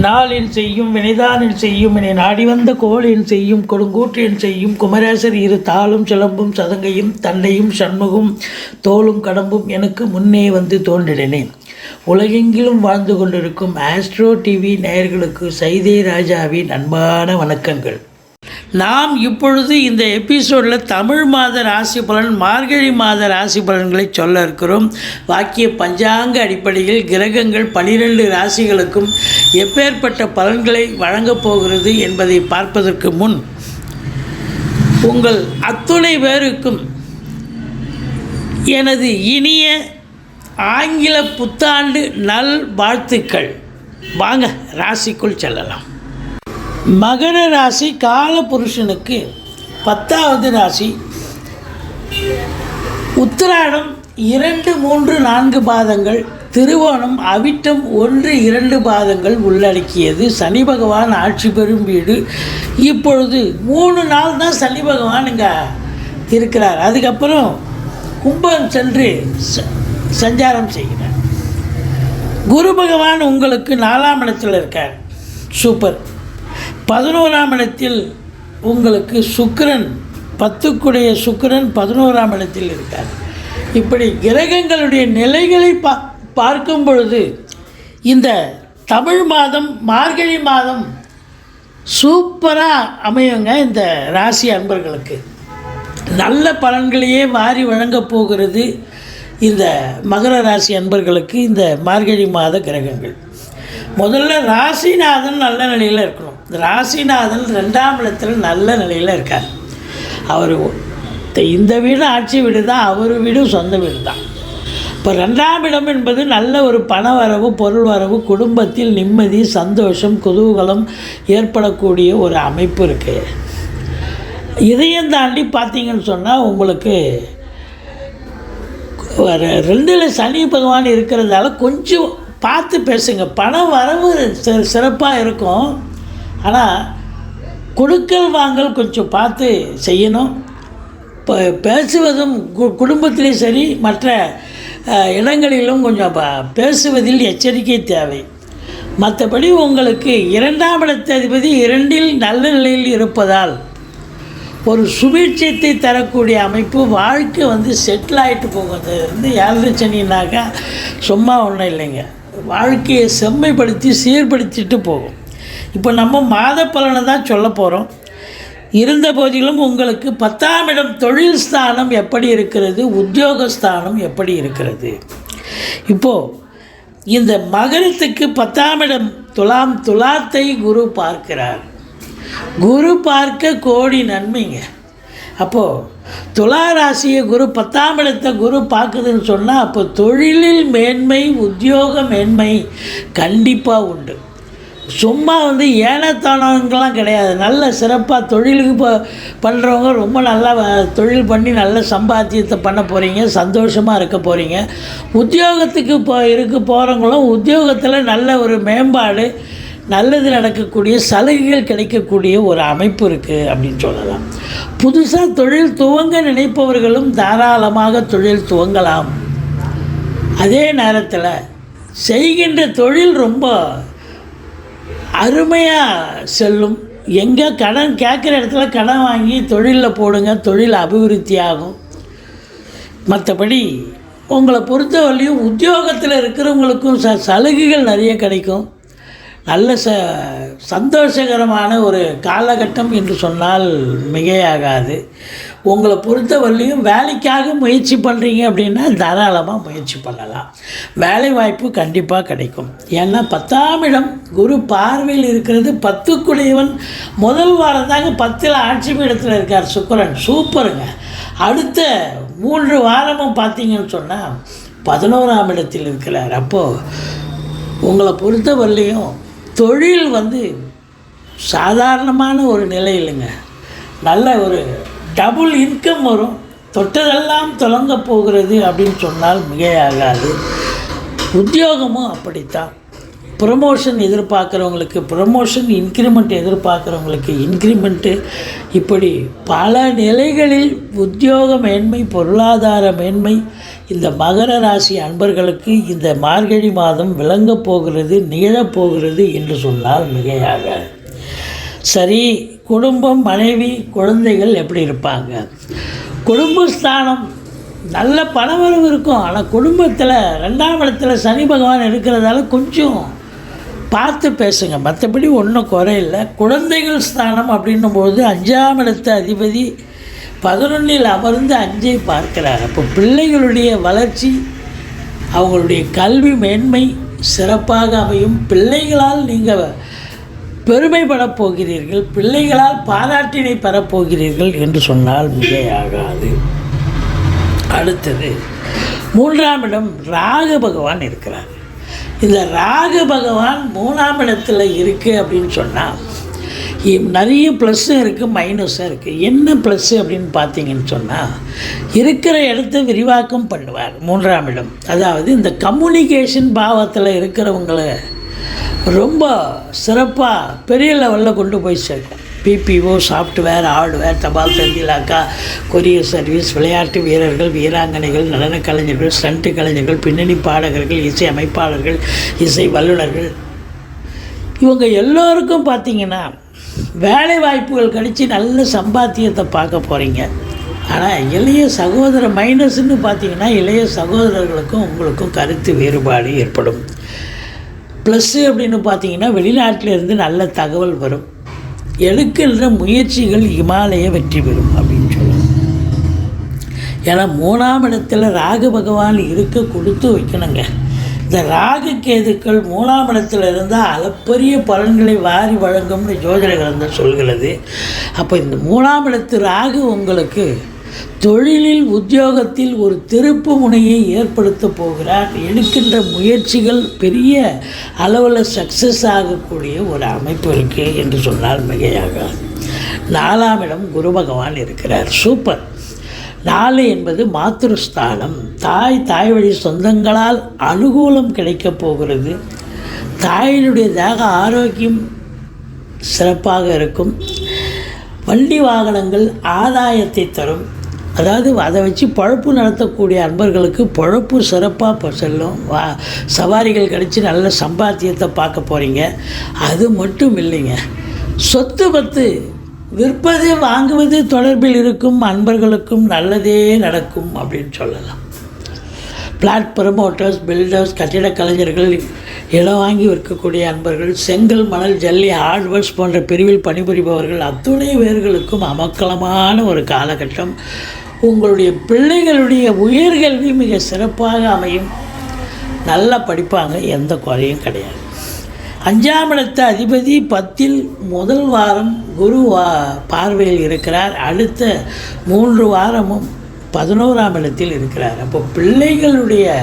நாளின் செய்யும் வினைதானின் செய்யும் என்னை நாடி வந்த கோளின் செய்யும் கொடுங்கூற்றின் செய்யும் குமரேசர் இரு தாளும் சிலம்பும் சதங்கையும் தண்டையும் சண்முகும் தோளும் கடம்பும் எனக்கு முன்னே வந்து தோன்றினேன் உலகெங்கிலும் வாழ்ந்து கொண்டிருக்கும் ஆஸ்ட்ரோ டிவி நேயர்களுக்கு சைதே ராஜாவின் அன்பான வணக்கங்கள். நாம் இப்பொழுது இந்த எபிசோடில் தமிழ் மாத ராசி பலன் மார்கழி மாத ராசி பலன்களை சொல்ல இருக்கிறோம். வாக்கிய பஞ்சாங்க அடிப்படையில் கிரகங்கள் பனிரெண்டு ராசிகளுக்கும் எப்பேற்பட்ட பலன்களை வழங்கப் போகிறது என்பதை பார்ப்பதற்கு முன் உங்கள் அத்துணை பேருக்கும் எனது இனிய ஆங்கில புத்தாண்டு நல் வாழ்த்துக்கள் வாங்க ராசிக்குள் செல்லலாம். மகர ராசி காலபுருஷனுக்கு பத்தாவது ராசி. உத்திராடம் இரண்டு மூன்று நான்கு பாதங்கள் திருவோணம் அவிட்டம் ஒன்று இரண்டு பாதங்கள் உள்ளடக்கியது. சனி பகவான் ஆட்சி பெறும் வீடு. இப்பொழுது மூணு நாள் தான் சனி பகவான் இங்கே இருக்கிறார். அதுக்கப்புறம் கும்பம் சென்று ச- சஞ்சாரம் செய்கிறார். குரு பகவான் உங்களுக்கு நாலாம் இடத்தில் இருக்கார். சூப்பர். பதினோராம் இடத்தில் உங்களுக்கு சுக்கிரன் பத்துக்குடைய சுக்கிரன் பதினோராம் இடத்தில் இருக்கார். இப்படி கிரகங்களுடைய நிலைகளை பா பார்க்கும் பொழுது இந்த தமிழ் மாதம் மார்கழி மாதம் சூப்பராக அமையுங்க இந்த ராசி அன்பர்களுக்கு. நல்ல பலன்களையே வாரி வழங்கப் போகிறது இந்த மகர ராசி அன்பர்களுக்கு இந்த மார்கழி மாத கிரகங்கள். முதல்ல ராசிநாதன் நல்ல நிலையில் இருக்கணும். ராசிநாதன் ரெண்டாம் இடத்தில் நல்ல நிலையில் இருக்கார். அவர் இந்த வீடு ஆட்சி வீடு தான் அவர் வீடும் சொந்த வீடு தான். இப்போ ரெண்டாம் இடம் என்பது நல்ல ஒரு பண வரவு பொருள் வரவு குடும்பத்தில் நிம்மதி சந்தோஷம் குதூகலம் ஏற்படக்கூடிய ஒரு அமைப்பு இருக்குது இதையும் தாண்டி பார்த்தீங்கன்னு சொன்னால் உங்களுக்கு ஒரு ரெண்டில் சனி பகவான் இருக்கிறதால கொஞ்சம் பார்த்து பேசுங்க. பண வரவு சிறப்பாக இருக்கும். ஆனால் கொடுக்கல் வாங்கல் கொஞ்சம் பார்த்து செய்யணும். இப்போ பேசுவதும் கு- குடும்பத்திலையும் சரி மற்ற இடங்களிலும் கொஞ்சம் பேசுவதில் எச்சரிக்கை தேவை. மற்றபடி உங்களுக்கு இரண்டாம் இடத்ததிபதி இரண்டில் நல்ல நிலையில் இருப்பதால் ஒரு சுபீட்சத்தை தரக்கூடிய அமைப்பு வாழ்க்கை வந்து செட்டில் ஆகிட்டு போகிறது வந்து ஏழரை சனினாக்கா சும்மா ஒன்றும் இல்லைங்க. வாழ்க்கையை செம்மைப்படுத்தி சீர்படுத்திட்டு போகும். இப்போ நம்ம மாத பலனை தான் சொல்ல போகிறோம் இருந்த போதிலும் உங்களுக்கு பத்தாம் இடம் தொழில் ஸ்தானம் எப்படி இருக்கிறது? உத்தியோகஸ்தானம் எப்படி இருக்கிறது? இப்போது இந்த மகரத்துக்கு பத்தாம் இடம் துலாம் துலாத்தை குரு பார்க்கிறார். குரு பார்க்க கோடி நன்மைங்க. அப்போது துலா ராசியை குரு பத்தாம் இடத்தை குரு பார்க்குதுன்னு சொன்னால் அப்போ தொழிலில் மேன்மை உத்தியோக மேன்மை கண்டிப்பாக உண்டு. சும்மா வந்து ஏனத்தானவங்களாம் கிடையாது. நல்ல சிறப்பாக தொழிலுக்கு இப்போ பண்ணுறவங்க ரொம்ப நல்லா தொழில் பண்ணி நல்ல சம்பாத்தியத்தை பண்ண போகிறீங்க சந்தோஷமாக இருக்க போகிறீங்க உத்தியோகத்துக்கு இப்போ இருக்க போகிறவங்களும் உத்தியோகத்தில் நல்ல ஒரு மேம்பாடு நல்லது நடக்கக்கூடிய சலுகைகள் கிடைக்கக்கூடிய ஒரு அமைப்பு இருக்குது அப்படின்னு சொல்லலாம். புதுசாக தொழில் துவங்க நினைப்பவர்களும் தாராளமாக தொழில் துவங்கலாம். அதே நேரத்தில் செய்கின்ற தொழில் ரொம்ப அருமையாக செல்லும். எங்கே கடன் கேட்குற இடத்துல கடன் வாங்கி தொழிலில் போடுங்க தொழில் அபிவிருத்தி ஆகும் மற்றபடி உங்களை பொறுத்தவரையும் உத்தியோகத்தில் இருக்கிறவங்களுக்கும் ச சலுகைகள் நிறைய கிடைக்கும். நல்ல ச சந்தோஷகரமான ஒரு காலகட்டம் என்று சொன்னால் மிகையாகாது. உங்களை பொறுத்தவரையிலையும் வேலைக்காக முயற்சி பண்ணுறீங்க அப்படின்னா தாராளமாக முயற்சி பண்ணலாம். வேலை வாய்ப்பு கண்டிப்பாக கிடைக்கும். ஏன்னா பத்தாம் இடம் குரு பார்வையில் இருக்கிறது பத்துக்குடையவன். முதல் வாரம் தாங்க பத்தில் ஆட்சி பீடத்தில் இருக்கார் சுக்கரன். சூப்பருங்க. அடுத்த மூன்று வாரமும் பார்த்தீங்கன்னு சொன்னால் பதினோராம் இடத்தில் இருக்கிறார். அப்போது உங்களை பொறுத்தவரையிலையும் தொழில் வந்து சாதாரணமான ஒரு நிலை இல்லைங்க. நல்ல ஒரு டபுள் இன்கம் வரும். தொட்டதெல்லாம் தொடங்க போகிறது அப்படின்னு சொன்னால் மிகையாகாது. உத்தியோகமும் அப்படித்தான். ப்ரமோஷன் எதிர்பார்க்குறவங்களுக்கு ப்ரமோஷன் இன்க்ரிமெண்ட் எதிர்பார்க்குறவங்களுக்கு இன்க்ரிமெண்ட்டு இப்படி பல நிலைகளில் உத்தியோக மேன்மை பொருளாதார மேன்மை இந்த மகர ராசி அன்பர்களுக்கு இந்த மார்கழி மாதம் விளங்கப் போகிறது நிகழப் போகிறது என்று சொன்னால் மிகையாக சரி குடும்பம் மனைவி குழந்தைகள் எப்படி இருப்பாங்க? குடும்பஸ்தானம் நல்ல பணவரவு இருக்கும். ஆனால் குடும்பத்தில் ரெண்டாம் இடத்துல சனி பகவான் இருக்கிறதால கொஞ்சம் பார்த்து பேசுங்க. மற்றபடி ஒன்றும் குறையில்லை குழந்தைகள் ஸ்தானம் அப்படின்னும்போது அஞ்சாம் இடத்த அதிபதி பதினொன்றில் அமர்ந்து அஞ்சை பார்க்கிறார். அப்போ பிள்ளைகளுடைய வளர்ச்சி அவங்களுடைய கல்வி மேன்மை சிறப்பாக அமையும். பிள்ளைகளால் நீங்கள் பெருமைப்படப் போகிறீர்கள் பிள்ளைகளால் பாராட்டினை பெறப்போகிறீர்கள் என்று சொன்னால் மிகையாகாது அடுத்தது மூன்றாம் இடம் ராகு பகவான் இருக்கிறார். இந்த ராகு பகவான் மூணாம் இடத்துல இருக்குது அப்படின்னு சொன்னால் இ- நிறைய ப்ளஸ்ஸும் இருக்குது மைனஸும் இருக்குது என்ன ப்ளஸ்ஸு அப்படின்னு பார்த்தீங்கன்னு சொன்னால் இருக்கிற இடத்த விரிவாக்கம் பண்ணுவார் மூன்றாம் இடம். அதாவது இந்த கம்யூனிகேஷன் பாவத்தில் இருக்கிறவங்களை ரொம்ப சிறப்பாக பெரிய லெவலில் கொண்டு போய் சேர்க்கும் பிபிஓ சாஃப்ட்வேர் ஹார்ட்வேர் தபால் தந்திலாக்கா கொரியர் சர்வீஸ் விளையாட்டு வீரர்கள் வீராங்கனைகள் நடன கலைஞர்கள் ஸ்டண்ட்டு கலைஞர்கள் பின்னணி பாடகர்கள் இசை அமைப்பாளர்கள் இசை வல்லுநர்கள். இவங்க எல்லோருக்கும் பார்த்தீங்கன்னா வேலை வாய்ப்புகள் கழித்து நல்ல சம்பாத்தியத்தை பார்க்க போகிறீங்க ஆனால் இளைய சகோதர மைனஸ்ன்னு பார்த்தீங்கன்னா இளைய சகோதரர்களுக்கும் உங்களுக்கும் கருத்து வேறுபாடு ஏற்படும். ப்ளஸ்ஸு அப்படின்னு பார்த்தீங்கன்னா வெளிநாட்டிலிருந்து நல்ல தகவல் வரும். எடுக்கின்ற முயற்சிகள் இமாலய வெற்றி பெறும் அப்படின்னு சொல்லுவாங்க ஏன்னா மூணாம் இடத்துல ராகு பகவான் இருக்க கொடுத்து வைக்கணுங்க. இந்த ராகு கேதுக்கள் மூணாம் இடத்துல இருந்தால் அளப்பரிய பலன்களை வாரி வழங்கும்னு ஜோதிட கிரந்தம் சொல்கிறது. அப்போ இந்த மூணாம் இடத்து ராகு உங்களுக்கு தொழிலில் உத்தியோகத்தில் ஒரு திருப்பு முனையை ஏற்படுத்த போகிறார். எடுக்கின்ற முயற்சிகள் பெரிய அளவில் சக்ஸஸ் ஆகக்கூடிய ஒரு அமைப்பு இருக்குது என்று சொன்னால் மிகையாகாது. நாலாம் இடம் குரு பகவான் இருக்கிறார். சூப்பர். நாலு என்பது மாத்திருஸ்தானம். தாய் தாய் வழி சொந்தங்களால் அனுகூலம் கிடைக்கப் போகிறது. தாயினுடைய தேக ஆரோக்கியம் சிறப்பாக இருக்கும். வண்டி வாகனங்கள் ஆதாயத்தை தரும். அதாவது அதை வச்சு பழப்பு நடத்தக்கூடிய அன்பர்களுக்கு பழப்பு சிறப்பாக செல்லும். வா சவாரிகள் கிடைச்சி நல்ல சம்பாத்தியத்தை பார்க்க போகிறீங்க அது மட்டும் இல்லைங்க. சொத்து பத்து விற்பது வாங்குவது தொடர்பில் இருக்கும் அன்பர்களுக்கும் நல்லதே நடக்கும் அப்படின்னு சொல்லலாம். பிளாட் ப்ரமோட்டர்ஸ் பில்டர்ஸ் கட்டிட கலைஞர்கள் இடம் வாங்கி விற்கக்கூடிய அன்பர்கள் செங்கல் மணல் ஜல்லி ஹார்ட்வேர்ஸ் போன்ற பிரிவில் பணிபுரிபவர்கள் அத்துணை பேர்களுக்கும் அமக்கலமான ஒரு காலகட்டம். உங்களுடைய பிள்ளைகளுடைய உயர்கல்வி மிக சிறப்பாக அமையும். நல்லா படிப்பாங்க எந்த குறையும் கிடையாது. அஞ்சாம் இடத்த அதிபதி பத்தில் முதல் வாரம் குரு வா பார்வையில் இருக்கிறார். அடுத்த மூன்று வாரமும் பதினோராம் இடத்தில் இருக்கிறார். அப்போ பிள்ளைகளுடைய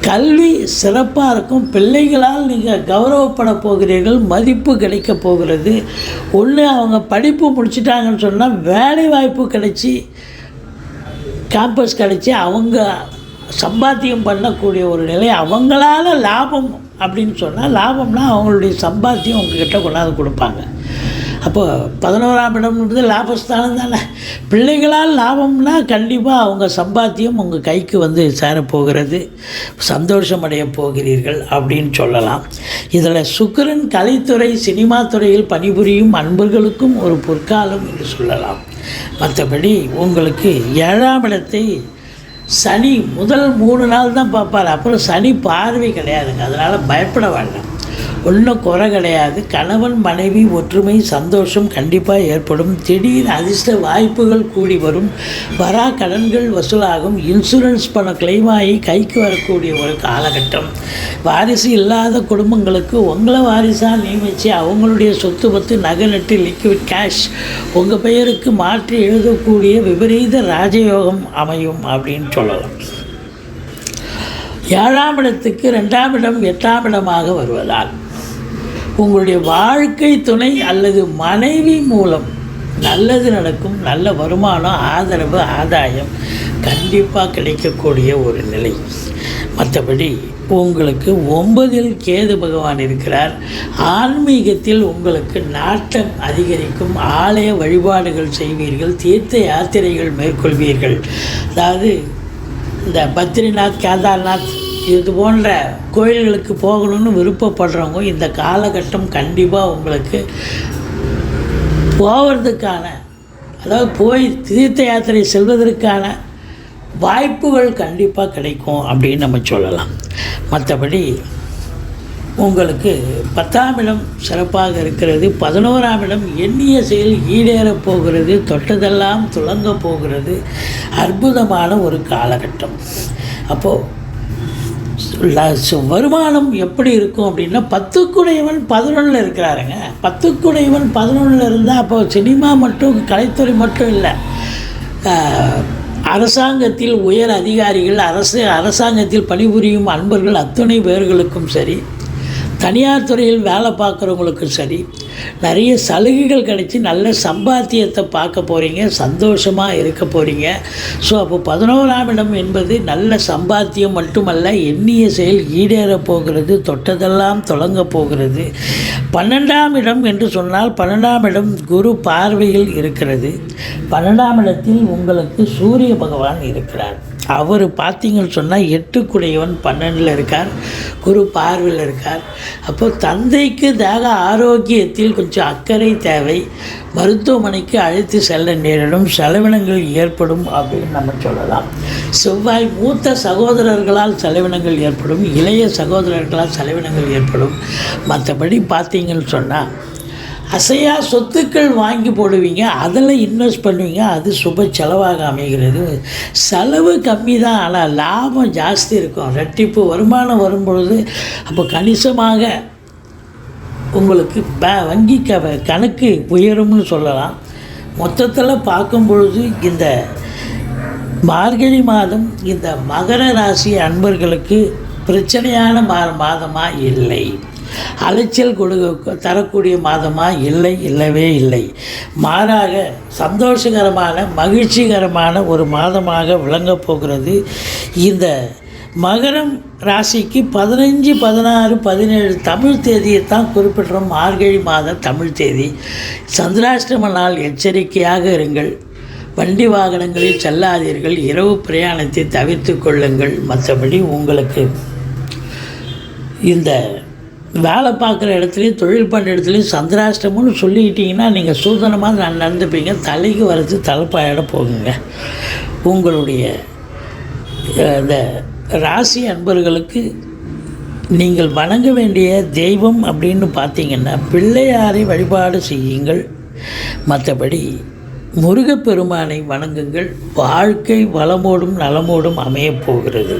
கல்வி சிறப்பாக இருக்கும். பிள்ளைகளால் நீங்கள் கௌரவப்பட போகிறீர்கள் மதிப்பு கிடைக்க போகிறது. ஒன்று அவங்க படிப்பு முடிச்சிட்டாங்கன்னு சொன்னால் வேலை வாய்ப்பு கிடைச்சி கேம்பஸ் கிடச்சி அவங்க சம்பாத்தியம் பண்ணக்கூடிய ஒரு நிலை அவங்களால லாபம் அப்படின்னு சொன்னால் லாபம்னா அவங்களுடைய சம்பாத்தியம் உங்ககிட்ட கொண்டாந்து கொடுப்பாங்க. அப்போது பதினோராம் இடம்ன்றது லாபஸ்தானம் தானே. பிள்ளைகளால் லாபம்னா கண்டிப்பாக அவங்க சம்பாத்தியம் உங்கள் கைக்கு வந்து சேரப்போகிறது. சந்தோஷமடைய போகிறீர்கள் அப்படின்னு சொல்லலாம். இதில் சுக்கரன் கலைத்துறை சினிமா துறையில் பணிபுரியும் அன்பர்களுக்கும் ஒரு பொற்காலம் என்று சொல்லலாம். மற்றபடி உங்களுக்கு ஏழாம் இடத்தை சனி முதல் மூணு நாள் தான் பார்ப்பார். அப்புறம் சனி பார்வை கிடையாதுங்க. அதனால் பயப்பட வேண்டாம். ஒன்றும் குறை கிடையாது. கணவன் மனைவி ஒற்றுமை சந்தோஷம் கண்டிப்பாக ஏற்படும். திடீர் அதிர்ஷ்ட வாய்ப்புகள் கூடி வரும். வரா கடன்கள் வசூலாகும். இன்சூரன்ஸ் பணம் claim ஆகி கைக்கு வரக்கூடிய ஒரு காலகட்டம். வாரிசு இல்லாத குடும்பங்களுக்கு உங்களை வாரிசாக நியமித்து அவங்களுடைய சொத்து பத்து நகை நட்டு லிக்விட் கேஷ் உங்கள் பெயருக்கு மாற்றி எழுதக்கூடிய விபரீத ராஜயோகம் அமையும் அப்படின்னு சொல்லலாம். ஏழாம் இடத்துக்கு ரெண்டாம் இடம் எட்டாம் இடமாக வருவதால். உங்களுடைய வாழ்க்கை துணை அல்லது மனைவி மூலம் நல்லது நடக்கும் நல்ல வருமானம் ஆதரவு ஆதாயம் கண்டிப்பாக கிடைக்கக்கூடிய ஒரு நிலை. மற்றபடி உங்களுக்கு ஒன்பதில் கேது பகவான் இருக்கிறார். ஆன்மீகத்தில் உங்களுக்கு நாட்டம் அதிகரிக்கும். ஆலய வழிபாடுகள் செய்வீர்கள். தீர்த்த யாத்திரைகள் மேற்கொள்வீர்கள். அதாவது இந்த பத்ரிநாத் கேதார்நாத் இது போன்ற கோயில்களுக்கு போகணும்னு விருப்பப்படுறவங்க இந்த காலகட்டம் கண்டிப்பாக உங்களுக்கு போகிறதுக்கான அதாவது போய் தீர்த்த யாத்திரை செல்வதற்கான வாய்ப்புகள் கண்டிப்பாக கிடைக்கும் அப்படின்னு நம்ம சொல்லலாம். மற்றபடி உங்களுக்கு பத்தாம் இடம் சிறப்பாக இருக்கிறது பதினோராம் இடம் எண்ணிய செயல் ஈடேறப் போகிறது தொட்டதெல்லாம் துலங்க போகிறது அற்புதமான ஒரு காலகட்டம். அப்போது வருமானம் எப்படி இருக்கும் அப்படின்னா பத்துக்குடையவன் பதினொன்றில் இருக்கிறாருங்க. பத்துக்குடையவன் பதினொன்றில் இருந்தால் அப்போ சினிமா மட்டும் கலைத்துறை மட்டும் இல்லை. அரசாங்கத்தில் உயர் அதிகாரிகள் அரசு அரசாங்கத்தில் பணிபுரியும் அன்பர்கள் அத்துணை பேர்களுக்கும் சரி தனியார் துறையில் வேலை பார்க்குறவங்களுக்கும் சரி நிறைய சலுகைகள் கிடைச்சி நல்ல சம்பாத்தியத்தை பார்க்க போகிறீங்க சந்தோஷமாக இருக்க போகிறீங்க ஸோ அப்போ பதினோராம் இடம் என்பது நல்ல சம்பாத்தியம் மட்டுமல்ல எண்ணிய செயல் ஈடேறப் போகிறது தொட்டதெல்லாம் தொடங்க போகிறது. பன்னெண்டாம் இடம் என்று சொன்னால் பன்னெண்டாம் இடம் குரு பார்வையில் இருக்கிறது. பன்னெண்டாம் இடத்தில் உங்களுக்கு சூரிய பகவான் இருக்கிறார். அவர் பார்த்தீங்கன்னு சொன்னால் எட்டுக்குடையவன் பன்னெண்டில் இருக்கார். குரு பார்வையில் இருக்கார். அப்போ தந்தைக்கு தேக ஆரோக்கியத்தில் கொஞ்சம் அக்கறை தேவை. மருத்துவமனைக்கு அழைத்து செல்ல நேரிடும். செலவினங்கள் ஏற்படும் அப்படின்னு நம்ம சொல்லலாம். செவ்வாய் மூத்த சகோதரர்களால் செலவினங்கள் ஏற்படும். இளைய சகோதரர்களால் செலவினங்கள் ஏற்படும். மற்றபடி பார்த்தீங்கன்னு சொன்னால் அசையா சொத்துக்கள் வாங்கி போடுவீங்க அதில் இன்வெஸ்ட் பண்ணுவீங்க அது சுப செலவாக அமைகிறது. செலவு கம்மி தான் ஆனால் லாபம் ஜாஸ்தி இருக்கும். ரெட்டிப்பு வருமானம் வரும்பொழுது அப்போ கணிசமாக உங்களுக்கு பே வங்கி க கணக்கு உயரும்னு சொல்லலாம். மொத்தத்தில் பார்க்கும் பொழுது இந்த மார்கழி மாதம் இந்த மகர ராசி அன்பர்களுக்கு பிரச்சனையான மா மாதமாக இல்லை. அலைச்சல் கொடு தரக்கூடிய மாதமாக இல்லை இல்லவே இல்லை. மாறாக சந்தோஷகரமான மகிழ்ச்சிகரமான ஒரு மாதமாக விளங்கப் போகிறது இந்த மகரம் ராசிக்கு பதினஞ்சு பதினாறு பதினேழு தமிழ் தேதியை தான் குறிப்பிடுறோம். மார்கழி மாதம் தமிழ் தேதி. சந்திராஷ்டம நாள் எச்சரிக்கையாக இருங்கள். வண்டி வாகனங்களில் செல்லாதீர்கள். இரவு பிரயாணத்தை தவிர்த்து கொள்ளுங்கள். மற்றபடி உங்களுக்கு இந்த வேலை பார்க்குற இடத்துலையும் தொழில் பண்ணுற இடத்துலையும் சந்திராஷ்டமம்னு சொல்லிக்கிட்டிங்கன்னா நீங்கள் சூதனமாக நான் நடந்துப்பீங்க. தலைக்கு வரது தலைப்பாயிட போகுங்க. உங்களுடைய இந்த ராசி அன்பர்களுக்கு நீங்கள் வணங்க வேண்டிய தெய்வம் அப்படின்னு பார்த்தீங்கன்னா பிள்ளையாரை வழிபாடு செய்யுங்கள். மற்றபடி முருகப்பெருமானை வணங்குங்கள். வாழ்க்கை வளமோடும் நலமோடும் அமையப் போகிறது.